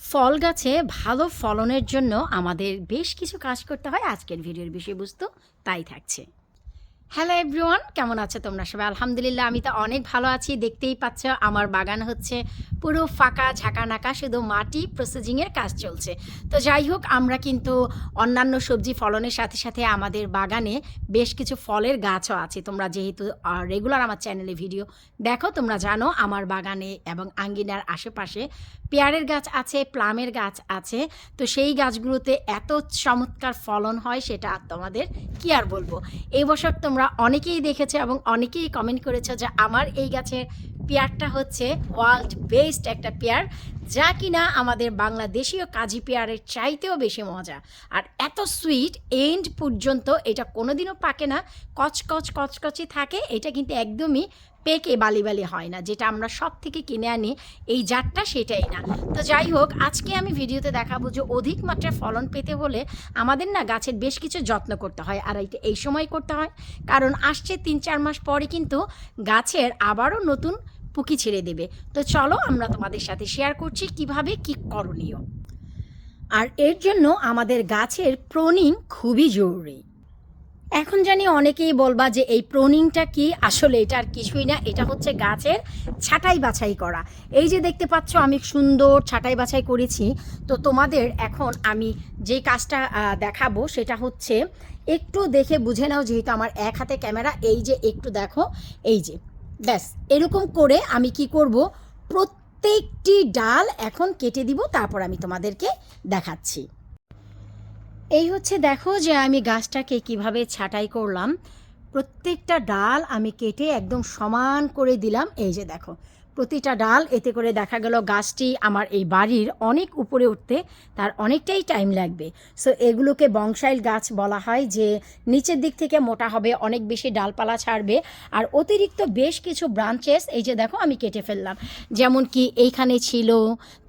ফল গাছে ভালো ফলনের জন্য আমাদের বেশ কিছু কাজ করতে হয় আজকের ভিডিওর বিষয়বস্তু, তাই থাকছে। হ্যালো এভরিওয়ান কেমন আছো তোমরা সবাই? আলহামদুলিল্লাহ, আমি তো অনেক ভালো আছি। দেখতেই পাচ্ছ, আমার বাগান হচ্ছে পুরো ফাঁকা, ঝাঁকানাকা, শুধু মাটি প্রসেসিংয়ের কাজ চলছে। তো যাই হোক, আমরা কিন্তু অন্যান্য সবজি ফলনের সাথে সাথে আমাদের বাগানে বেশ কিছু ফলের গাছও আছে। তোমরা যেহেতু রেগুলার আমার চ্যানেলে ভিডিও দেখো, তোমরা জানো আমার বাগানে এবং আঙ্গিনার আশেপাশে পেয়ারের গাছ আছে, প্লামের গাছ আছে। তো সেই গাছগুলোতে এত চমৎকার ফলন হয়, সেটা তোমাদের কি আর বলব? এই বছর তোমরা অনেকেই দেখেছ এবং অনেকেই কমেন্ট করেছ যে আমার এই গাছের পেয়ারটা হচ্ছে ওয়ার্ল্ড বেস্ট একটা পেয়ার। যা কিনা আমাদের বাংলাদেশীয় কাজী পেয়ারের চাইতেও বেশি মজা। আর এত সুইট এন্ড পর্যন্ত এটা কোনোদিনও পাকে না। কচকচ কচকচি থাকে। এটা কিন্তু একদমই পেকে বালি বালি হয় না, যেটা আমরা সব থেকে কিনে আনি এই জাতটা সেটাই না। তো যাই হোক, আজকে আমি ভিডিওতে দেখাবো যে অধিক মাত্রায় ফলন পেতে হলে আমাদের না গাছের বেশ কিছু যত্ন করতে হয়। আর এইটা এই সময় করতে হয়, কারণ আসছে তিন চার মাস পরে কিন্তু গাছের আবারও নতুন পুকি ছেড়ে দেবে। তো চলো আমরা তোমাদের সাথে শেয়ার করছি কীভাবে কি করণীয়। আর এর জন্য আমাদের গাছের প্রনিং খুবই জরুরি। এখন জানি অনেকেই বলবা যে এই প্রনিংটা কি? আসলে এটা আর কিছুই না, এটা হচ্ছে গাছের ছাঁটাই বাছাই করা। এই যে দেখতে পাচ্ছ আমি সুন্দর ছাঁটাই বাছাই করেছি। তো তোমাদের এখন আমি যে কাজটা দেখাবো সেটা হচ্ছে একটু দেখে বুঝে নাও যেহেতু আমার এক হাতে ক্যামেরা, এই যে একটু দেখো, এই যে ব্যাস, এরকম করে আমি কি করব? প্রত্যেকটি ডাল এখন কেটে দিব, তারপর আমি তোমাদেরকে দেখাচ্ছি। এই হচ্ছে দেখো যে আমি গাছটাকে কীভাবে ছাটাই করলাম। প্রত্যেকটা ডাল আমি কেটে একদম সমান করে দিলাম। এই যে দেখো প্রতিটা ডাল, এতে করে দেখা গেল গাছটি আমার এই বাড়ির অনেক উপরে উঠতে তার অনেকটাই টাইম লাগবে। সো এগুলোকে বংশাইল গাছ বলা হয় যে নিচের দিক থেকে মোটা হবে, অনেক বেশি ডালপালা ছাড়বে আর অতিরিক্ত বেশ কিছু ব্রাঞ্চেস এই যে দেখো আমি কেটে ফেললাম। যেমন কি এইখানে ছিল,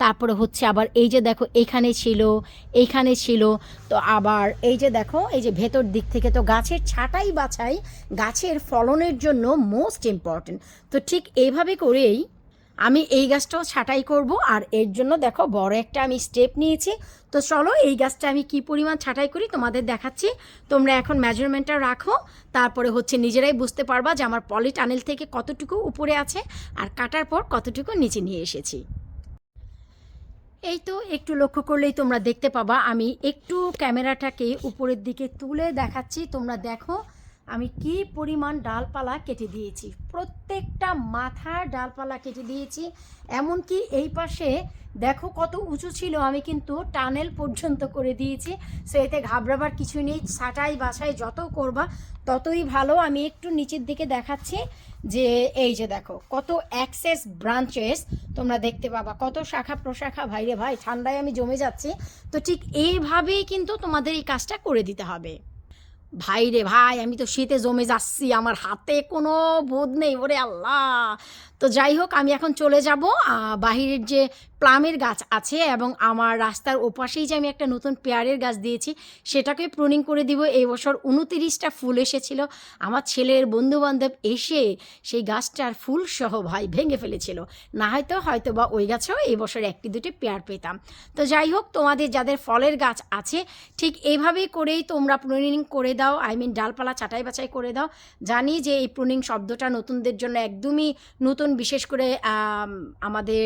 তারপরে হচ্ছে আবার এই যে দেখো এইখানে ছিল এইখানে ছিল, তো আবার এই যে দেখো, এই যে ভেতর দিক থেকে তো গাছের ছাঁটাই বাছাই গাছের ফলনের জন্য মোস্ট ইম্পর্টেন্ট তো ঠিক এইভাবে করেই আমি এই গাছটাও ছাঁটাই করব, আর এর জন্য দেখো বড় একটা আমি স্টেপ নিয়েছি। তো চলো এই গাছটা আমি কি পরিমাণ ছাঁটাই করি তোমাদের দেখাচ্ছি। তোমরা এখন মেজারমেন্টটা রাখো, তারপরে হচ্ছে নিজেরাই বুঝতে পারবা যে আমার পলি টানেল থেকে কতটুকু উপরে আছে আর কাটার পর কতটুকু নিচে নিয়ে এসেছি। এই তো একটু লক্ষ্য করলেই তোমরা দেখতে পাবা, আমি একটু ক্যামেরাটাকে উপরের দিকে তুলে দেখাচ্ছি। তোমরা দেখো আমি কি পরিমাণ ডালপালা কেটে দিয়েছি? প্রত্যেকটা মাথার ডালপালা কেটে দিয়েছি। এমনকি এই পাশে দেখো কত উঁচু ছিল, আমি কিন্তু টানেল পর্যন্ত করে দিয়েছি। সো এতে ঘাবড়াবার কিছু নেই, ছাটাই বাসায় যত করবা ততই ভালো। আমি একটু নিচের দিকে দেখাচ্ছি যে, এই যে দেখো কত অ্যাক্সেস ব্রাঞ্চেস তোমরা দেখতে পাবা। কত শাখা প্রশাখা, ভাইরে ভাই, ঠান্ডায় আমি জমে যাচ্ছি। তো ঠিক এইভাবেই কিন্তু তোমাদের এই কাজটা করে দিতে হবে। ভাই রে ভাই, আমি তো শীতে জমে যাচ্ছি, আমার হাতে কোনো বোধ নেই, ওরে আল্লাহ। তো যাই হোক, আমি এখন চলে যাব বাহিরের যে প্লামের গাছ আছে এবং আমার রাস্তার ওপাশেই যে আমি একটা নতুন পেয়ারের গাছ দিয়েছি, সেটাকে প্রুনিং করে দিব। এই বছর উনতিরিশটা ফুল এসেছিল। আমার ছেলের বন্ধুবান্ধব এসে সেই গাছটার ফুল সহ ভাই ভেঙে ফেলেছিল। না হয়তো হয়তো বা ওই গাছেও এই বছর একটি দুটি পেয়ার পেতাম। তো যাই হোক, তোমাদের যাদের ফলের গাছ আছে, ঠিক এইভাবেই করেই তোমরা প্রুনিং করে দাও আই মিন ডালপালা ছাঁটাই বাছাই করে দাও। জানি যে এই প্রুনিং শব্দটা নতুনদের জন্য একদমই নতুন, বিশেষ করে আমাদের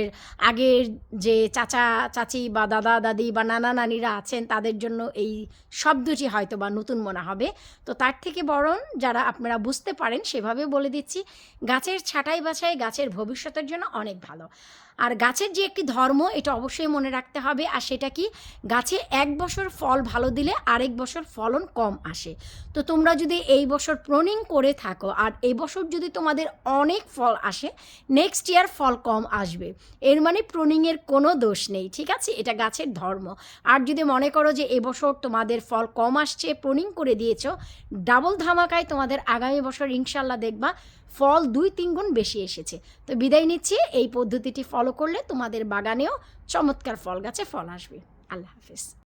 আগের যে চাচা, চাচি বা দাদা, দাদি বা নানা নানিরা আছেন, তাদের জন্য এই শব্দটি হয়তো বা নতুন মনে হবে। তো তার থেকে বরং যারা আপনারা বুঝতে পারেন, সেভাবে বলে দিচ্ছি, গাছের ছাঁটাই বাছাই গাছের ভবিষ্যতের জন্য অনেক ভালো। আর গাছের যে একটি ধর্ম, এটা অবশ্যই মনে রাখতে হবে। আর সেটা কি? গাছে এক বছর ফল ভালো দিলে আরেক বছর ফলন কম আসে। তো তোমরা যদি এই বছর প্রনিং করে থাকো, আর এই বছর যদি তোমাদের অনেক ফল আসে নেক্সট ইয়ার ফল কম আসবে। এর মানে প্রনিংয়ের কোনো দোষ নেই, ঠিক আছে? এটা গাছের ধর্ম। আর যদি মনে করো যে এবছর তোমাদের ফল কম আসছে প্রনিং করে দিয়েছ, ডাবল ধামাকায় তোমাদের আগামী বছর ইনশাল্লাহ দেখবা, ফল দুই তিন গুণ বেশি এসেছে। তো বিদায় নিচ্ছি, এই পদ্ধতিটি ফলো করলে তোমাদের বাগানেও চমৎকার ফল গাছে ফল আসবে। আল্লাহ হাফিজ।